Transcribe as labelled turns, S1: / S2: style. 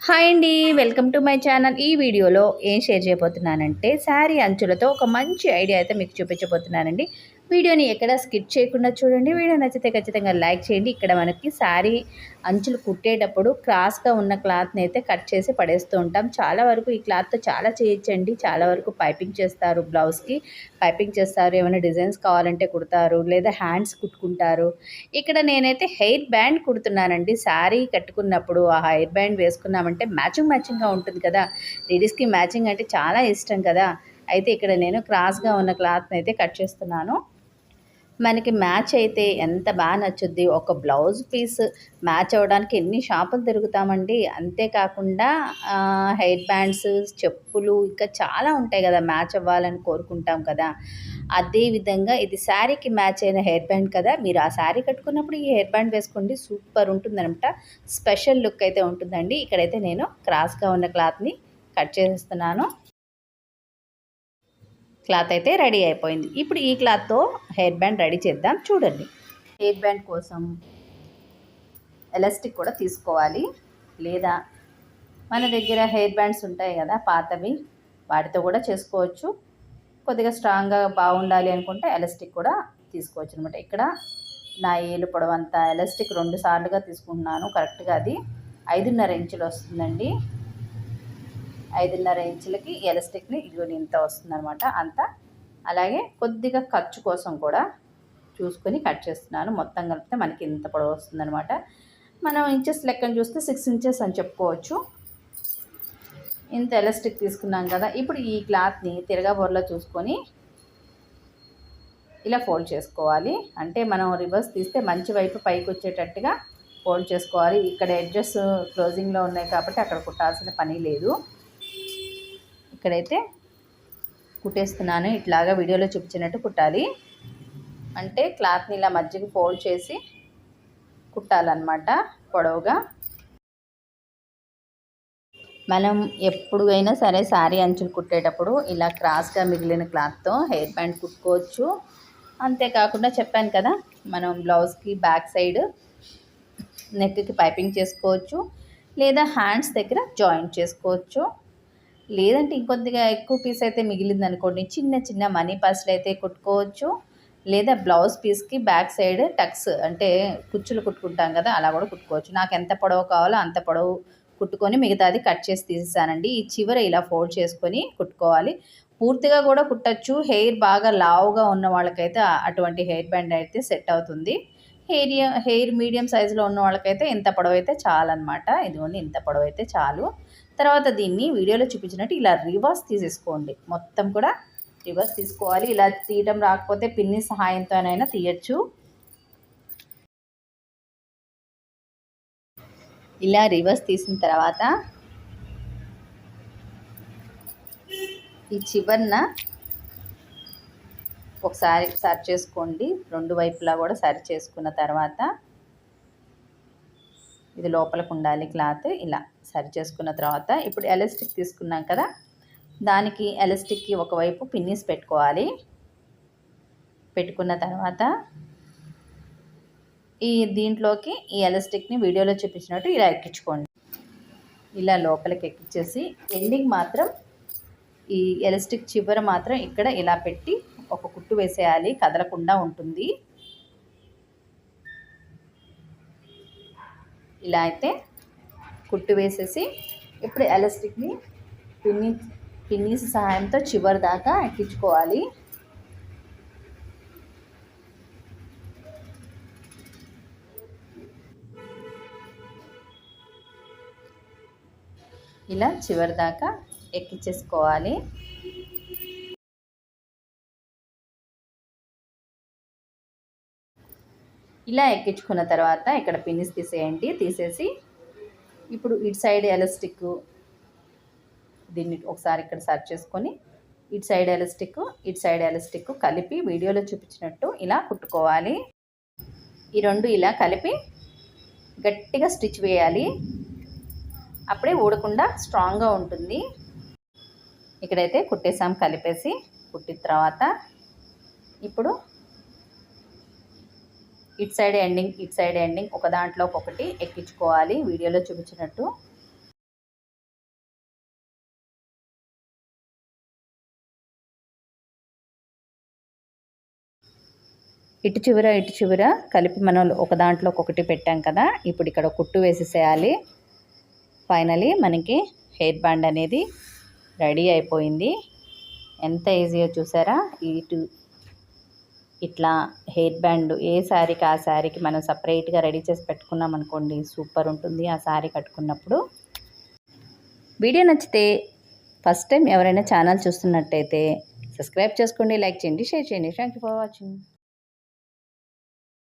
S1: Hi అండి welcome to my channel. ఈ వీడియోలో ఏం షేర్ చేయబోతున్నానంటే శారీ అంచులతో ఒక మంచి ఐడియా అయితే మీకు చూపించబోతున్నానండి. వీడియోని ఎక్కడ స్కిప్ చేయకుండా చూడండి. వీడియో నచ్చితే ఖచ్చితంగా లైక్ చేయండి. ఇక్కడ మనకి శారీ అంచులు కుట్టేటప్పుడు క్రాస్గా ఉన్న క్లాత్ని అయితే కట్ చేసి పడేస్తూ ఉంటాం. చాలా వరకు ఈ క్లాత్తో చాలా చేయొచ్చండి. చాలా వరకు పైపింగ్ చేస్తారు బ్లౌజ్కి పైపింగ్ చేస్తారు. ఏమైనా డిజైన్స్ కావాలంటే కుడతారు. లేదా హ్యాండ్స్ కుట్టుకుంటారు. ఇక్కడ నేనైతే హెయిర్ బ్యాండ్ కుడుతున్నానండి. శారీ కట్టుకున్నప్పుడు ఆ హెయిర్ బ్యాండ్ వేసుకున్నామంటే మ్యాచింగ్ మ్యాచింగ్గా ఉంటుంది కదా. లేడీస్కి మ్యాచింగ్ అంటే చాలా ఇష్టం కదా. అయితే ఇక్కడ నేను క్రాస్గా ఉన్న క్లాత్ని అయితే కట్ చేస్తున్నాను. మనకి మ్యాచ్ అయితే ఎంత బాగా నచ్చుద్ది. ఒక బ్లౌజ్ పీస్ మ్యాచ్ అవ్వడానికి ఎన్ని షాపులు తిరుగుతామండి. అంతేకాకుండా హెయిర్ బ్యాండ్స్ చెప్పులు ఇంకా చాలా ఉంటాయి కదా మ్యాచ్ అవ్వాలని కోరుకుంటాం కదా. అదేవిధంగా ఇది శారీకి మ్యాచ్ అయిన హెయిర్ బ్యాండ్ కదా. మీరు ఆ శారీ కట్టుకున్నప్పుడు ఈ హెయిర్ బ్యాండ్ వేసుకోండి. సూపర్ ఉంటుందనమాట స్పెషల్ లుక్ అయితే ఉంటుందండి. ఇక్కడైతే నేను క్రాస్గా ఉన్న క్లాత్ని కట్ చేస్తున్నాను. క్లాత్ అయితే రెడీ అయిపోయింది. ఇప్పుడు ఈ క్లాత్తో హెయిర్ బ్యాండ్ రెడీ చేద్దాం. చూడండి. హెయిర్ బ్యాండ్ కోసం ఎలాస్టిక్ కూడా తీసుకోవాలి. లేదా మన దగ్గర హెయిర్ బ్యాండ్స్ ఉంటాయి కదా పాతవి వాటితో కూడా చేసుకోవచ్చు. కొద్దిగా స్ట్రాంగ్గా బాగుండాలి అనుకుంటే ఎలాస్టిక్ కూడా తీసుకోవచ్చు అనమాట ఇక్కడ నా ఏలు పొడవంతా ఎలాస్టిక్ రెండు సార్లుగా తీసుకుంటున్నాను. కరెక్ట్గా అది ఐదున్నర ఇంచులు వస్తుందండి. ఐదున్నర ఇంచులకి ఎలస్టిక్ని ఇదిగోని ఇంత వస్తుందనమాట అంత. అలాగే కొద్దిగా ఖర్చు కోసం కూడా చూసుకొని కట్ చేస్తున్నాను. మొత్తం కలిపితే మనకి ఇంత పొడవు వస్తుందనమాట మనం ఇంచెస్ లెక్కను చూస్తే సిక్స్ ఇంచెస్ అని చెప్పుకోవచ్చు. ఇంత ఎలాస్టిక్ తీసుకున్నాం కదా ఇప్పుడు ఈ క్లాత్ని తిరగబోర్లో చూసుకొని ఇలా ఫోల్డ్ చేసుకోవాలి. అంటే మనం రివర్స్ తీస్తే మంచి వైపు పైకి వచ్చేటట్టుగా ఫోల్డ్ చేసుకోవాలి. ఇక్కడ ఎడ్జెస్ క్లోజింగ్లో ఉన్నాయి కాబట్టి అక్కడ కుట్టాల్సిన పని లేదు. ఇక్కడైతే కుట్టేస్తున్నాను. ఇట్లాగా వీడియోలో చూపించినట్టు కుట్టాలి. అంటే క్లాత్ని ఇలా మధ్యకి ఫోల్డ్ చేసి కుట్టాలన్నమాట పొడవుగా. మనం ఎప్పుడు అయినా సరే శారీ అంచులు కుట్టేటప్పుడు ఇలా క్రాస్గా మిగిలిన క్లాత్తో హెయిర్ బ్యాండ్ కుట్టుకోవచ్చు. అంతేకాకుండా చెప్పాను కదా మనం బ్లౌజ్కి బ్యాక్ సైడ్ నెక్కి పైపింగ్ చేసుకోవచ్చు. లేదా హ్యాండ్స్ దగ్గర జాయింట్ చేసుకోవచ్చు. లేదంటే ఇంకొద్దిగా ఎక్కువ పీస్ అయితే మిగిలింది అనుకోండి చిన్న చిన్న మనీ పర్సులు అయితే కుట్టుకోవచ్చు. లేదా బ్లౌజ్ పీస్కి బ్యాక్ సైడ్ టక్స్ అంటే కుచ్చులు కుట్టుకుంటాం కదా అలా కూడా కుట్టుకోవచ్చు. నాకు ఎంత పొడవు కావాలో అంత పొడవు కుట్టుకొని మిగతాది కట్ చేసి తీసేసానండి. ఈ చివర ఇలా ఫోల్డ్ చేసుకొని కుట్టుకోవాలి. పూర్తిగా కూడా కుట్టచ్చు. హెయిర్ బాగా లావుగా ఉన్న వాళ్ళకైతే అటువంటి హెయిర్ బ్యాండ్ అయితే సెట్ అవుతుంది. హెయిర్ హెయిర్ మీడియం సైజులో ఉన్న వాళ్ళకైతే ఇంత పొడవైతే చాలన్నమాట. ఇదిగోండి ఇంత పొడవైతే చాలు. తర్వాత దీన్ని వీడియోలో చూపించినట్టు ఇలా రివర్స్ తీసేసుకోండి. మొత్తం కూడా రివర్స్ తీసుకోవాలి. ఇలా తీయటం రాకపోతే పిన్ని సహాయంతోనైనా తీయచ్చు. ఇలా రివర్స్ తీసిన తర్వాత ఈ చివరిన ఒకసారి సరి చేసుకోండి. రెండు వైపులా కూడా సరి చేసుకున్న తర్వాత ఇది లోపలికి ఉండాలి క్లాత్. ఇలా సరి చేసుకున్న తర్వాత ఇప్పుడు ఎలాస్టిక్ తీసుకున్నాం కదా దానికి ఎలాస్టిక్కి ఒకవైపు పిన్నిస్ పెట్టుకోవాలి. పెట్టుకున్న తర్వాత ఈ దీంట్లోకి ఈ ఎలాస్టిక్ని వీడియోలో చూపించినట్టు ఇలా ఎక్కించుకోండి. ఇలా లోపలికి ఎక్కించేసి ఎండింగ్ మాత్రం ఈ ఎలాస్టిక్ చివర మాత్రం ఇక్కడ ఇలా పెట్టి ఒక కుట్టు వేసేయాలి కదలకుండా ఉంటుంది. ఇలా అయితే కుట్టు వేసేసి ఇప్పుడు ఎలాస్టిక్ని పిన్ని పిన్నీస్ సహాయంతో చివరి దాకా ఎక్కించుకోవాలి. ఇలా చివరి దాకా ఎక్కించేసుకోవాలి. ఇలా ఎక్కించుకున్న తర్వాత ఇక్కడ పిన్నిస్ తీసేయండి. తీసేసి ఇప్పుడు ఇటు సైడ్ ఎలాస్టిక్ దీన్ని ఒకసారి ఇక్కడ సర్చ్ చేసుకొని ఇటు సైడ్ ఎలాస్టిక్ ఇటు సైడ్ ఎలాస్టిక్ కలిపి వీడియోలో చూపించినట్టు ఇలా కుట్టుకోవాలి. ఈ రెండు ఇలా కలిపి గట్టిగా స్టిచ్ వేయాలి. అప్పుడే ఊడకుండా స్ట్రాంగ్గా ఉంటుంది. ఇక్కడైతే కుట్టేసాం కలిపేసి కుట్టిన తర్వాత ఇప్పుడు it side ending it side ending ఒక దాంట్లో ఒకటి ఎక్కించుకోవాలి. వీడియోలో చూపించినట్టు. ఇటు చివర ఇటు చివర కలిపి మనం ఒక దాంట్లో ఒకటి పెట్టాం కదా. ఇప్పుడు ఇక్కడ కుట్టు వేసేసేయాలి. ఫైనలీ మనకి హెయిర్ బ్యాండ్ అనేది రెడీ అయిపోయింది. ఎంత ఈజీగా చూసారా? ఇటు ఇట్లా హెయిర్ బ్యాండ్ ఏ శారీకి ఆ శారీకి మనం సపరేట్గా రెడీ చేసి పెట్టుకున్నాం అనుకోండి సూపర్ ఉంటుంది. ఆ శారీ కట్టుకున్నప్పుడు వీడియో నచ్చితే ఫస్ట్ టైం ఎవరైనా ఛానల్ చూస్తున్నట్టయితే సబ్స్క్రైబ్ చేసుకోండి లైక్ చేయండి షేర్ చేయండి. Thank you for watching